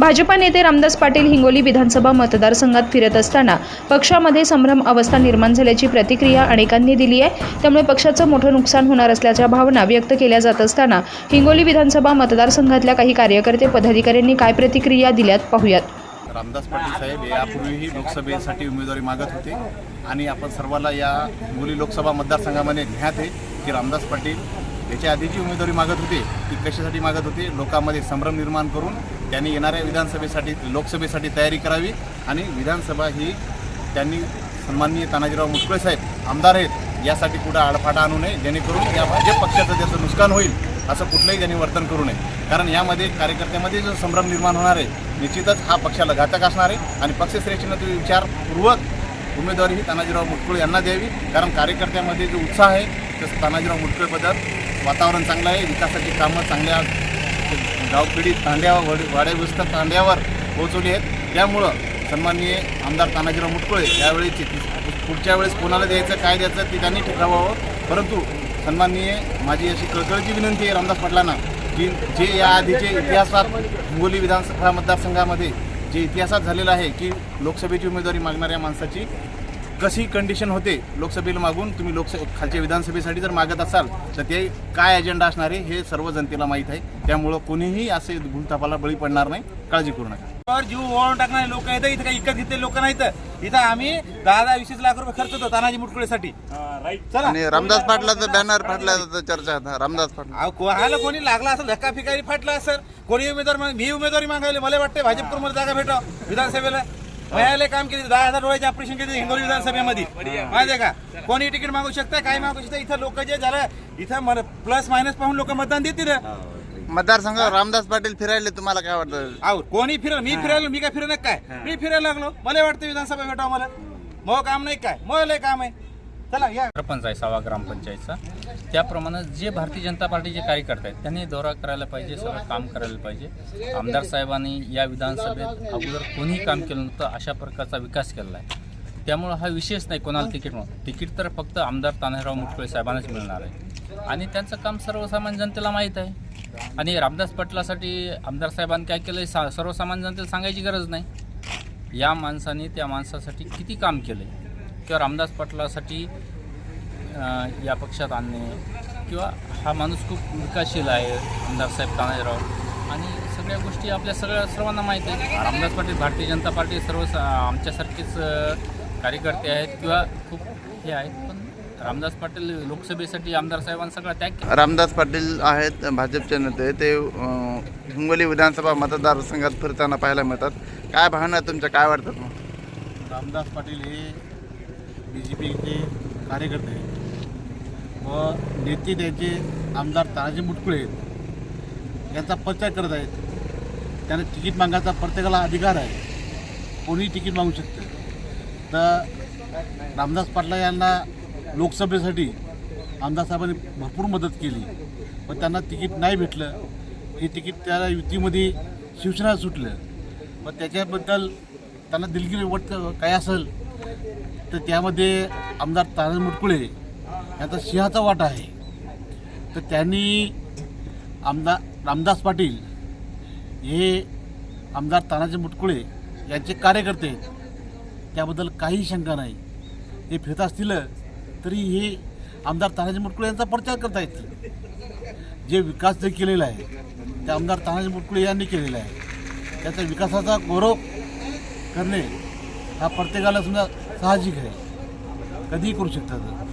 भाजपा नेते रामदास पाटील हिंगोली विधानसभा मतदारसंघात फिरत असताना पक्षामध्ये संभ्रम अवस्था निर्माण झाल्याची प्रतिक्रिया अनेकांनी दिली आहे. त्यामुळे पक्षाचं मोठं नुकसान होणार असल्याच्या भावना व्यक्त केल्या जात असताना हिंगोली विधानसभा मतदारसंघातल्या काही कार्यकर्ते पदाधिकाऱ्यांनी काय प्रतिक्रिया दिल्यात पाहूयात. रामदास पाटील साहेब यापूर्वीही लोकसभेसाठी उमेदवारी मागत होते आणि आपण सर्वांना या हिंगोली लोकसभा मतदारसंघामध्ये ज्ञात आहे की रामदास पाटील याच्या आधी जी उमेदवारी मागत होते ती कशासाठी मागत होते? लोकांमध्ये संभ्रम निर्माण करून त्यांनी येणाऱ्या विधानसभेसाठी लोकसभेसाठी तयारी करावी आणि विधानसभा ही त्यांनी सन्माननीय तानाजीराव मुटकुळे साहेब आमदार आहेत यासाठी कुठं आडफाटा आणू नये जेणेकरून या भाजप पक्षाचं त्याचं नुकसान होईल असं कुठलंही त्यांनी वर्तन करू नये. कारण यामध्ये कार्यकर्त्यामध्ये जो संभ्रम निर्माण होणार आहे निश्चितच हा पक्षाला घातक असणार आहे आणि पक्षश्रेष्ठीनं तुम्ही विचारपूर्वक उमेदवारी ही तानाजीराव मुटकुळे यांना द्यावी. कारण कार्यकर्त्यामध्ये जो उत्साह आहे तसं तानाजीराव मुटकुळेबद्दल वातावरण चांगलं आहे विकासाची कामं चांगल्या गावपिढी तांड्यावर वड- वाड्यावस्थ तांड्यावर पोहोचवली आहेत. त्यामुळं सन्माननीय आमदार तानाजीराव मुटकुळे यावेळी पुढच्या वेळेस कोणाला द्यायचं काय द्यायचं ते त्यांनी ठरवावं. परंतु सन्माननीय माझी अशी कळकळीची विनंती आहे रामदास पाटलांना की जे या आधीचे इतिहासात हिंगोली विधानसभा मतदारसंघामध्ये जे इतिहासात झालेलं आहे की लोकसभेची उमेदवारी मागणाऱ्या माणसाची कशी कंडिशन होते लोकसभेला मागून तुम्ही लोकसभे खालच्या विधानसभेसाठी जर मागत असाल तर ते काय अजेंडा असणार आहे हे सर्व जनतेला माहीत आहे. त्यामुळं कोणीही असे भूलथापाला बळी पडणार नाही. काळजी करू नका. जीव ओळून टाकणारे लोक आहेत इथं काही इकत घेतले लोक नाहीत. इथं आम्ही दहा दहा वीस लाख रुपये खर्च होतो तानाजी मुटकुळेसाठी. चला. आणि रामदास पाटलाचं बॅनर फाटला चर्चा आता. रामदास पाटील. कोणाला कोणी? लागला असेल धक्का फिकारी फाटला असेल. कोणी उमेदवार माग- मी उमेदवारी मागायला मला वाटते भाजपमध्ये जागा भेटावं. विधानसभेला. मयाले काम केले दहा हजार डोळ्याचे ऑपरेशन केले हिंगोली विधानसभेमध्ये. माहिती आहे का? कोणी तिकीट मागू शकतं काय मागू शकतं? इथं लोक जे झालं इथं प्लस मायनस पाहून लोक मतदान देतील. मतदारसंघ रामदास पाटील फिरायले तुम्हाला काय वाटतं? कोणी फिरल मी फिरायला मी काय फिरणार काय? मी फिरायला लागलो. मला वाटतं विधानसभा भेटावं मला. मग काम नाही काय? मग लय काम आहे. चला या. सरपंच आहे सावा ग्रामपंचायतचा. त्याप्रमाणे जे भारतीय जनता पार्टीचे कार्यकर्ते आहेत त्यांनी दौरा करायला पाहिजे सगळं काम करायला पाहिजे. आमदार साहेबांनी या विधानसभेत अगोदर कोणीही काम केलं नव्हतं अशा प्रकारचा विकास केलेला आहे. त्यामुळं हा विषयच नाही कोणाला तिकीट म्हणून तिकीट तर फक्त आमदार तानाजीराव मुटकुळे साहेबांनाच मिळणार आहे. आणि त्यांचं काम सर्वसामान्य जनतेला माहीत आहे. आणि रामदास पाटलासाठी आमदार साहेबांनी काय केलं सा सर्वसामान्य जनतेला सांगायची गरज नाही. या माणसाने त्या माणसासाठी किती काम केलं आहे किंवा रामदास पाटलासाठी या पक्षात आणणे किंवा हा माणूस खूप विकासशील आहे आमदार साहेब तानाजीराव. आणि सगळ्या गोष्टी आपल्या सगळ्या सर्वांना माहीत आहे. रामदास पाटील भारतीय जनता पार्टी सर्व आमच्यासारखेच कार्यकर्ते आहेत किंवा खूप हे आहेत. पण रामदास पाटील लोकसभेसाठी आमदार साहेबांना सगळा त्याग केला. रामदास पाटील आहेत भाजपचे नेते. ते हिंगोली विधानसभा मतदारसंघात फिरताना पाहायला मिळतात. काय भावना आहेत तुमच्या? काय वाटतात रामदास पाटील हे बी जे पीचे कार्यकर्ते आहेत. व नेते त्यांचे आमदार तानाजी मुटकुळे आहेत. यांचा प्रचार करत आहेत. त्यांना तिकीट मागायचा प्रत्येकाला अधिकार आहे. कोणीही तिकीट मागू शकतं. तर रामदास पाटला यांना लोकसभेसाठी आमदार साहेबांनी भरपूर मदत केली. पण त्यांना तिकीट नाही भेटलं. हे तिकीट त्याला युतीमध्ये शिवसेना सुटलं. पण त्याच्याबद्दल त्यांना दिलगिरी वाटतं काय असेल तर त्यामध्ये आमदार तानाजी मुटकुळे यांचा सिंहाचा वाटा आहे. तर त्यांनी आमदार रामदास पाटील हे आमदार तानाजी मुटकुळे यांचे कार्यकर्ते आहेत. त्याबद्दल काही शंका नाही. हे फिरत असतील तरी हे आमदार तानाजी मुटकुळे यांचा प्रचार करता येतील जे विकास जे केलेला आहे ते आमदार तानाजी मुटकुळे यांनी केलेला आहे. त्याचा विकासाचा गौरव करणे हा प्रत्येकाला समजा साहजिक आहे कधीही करू शकतात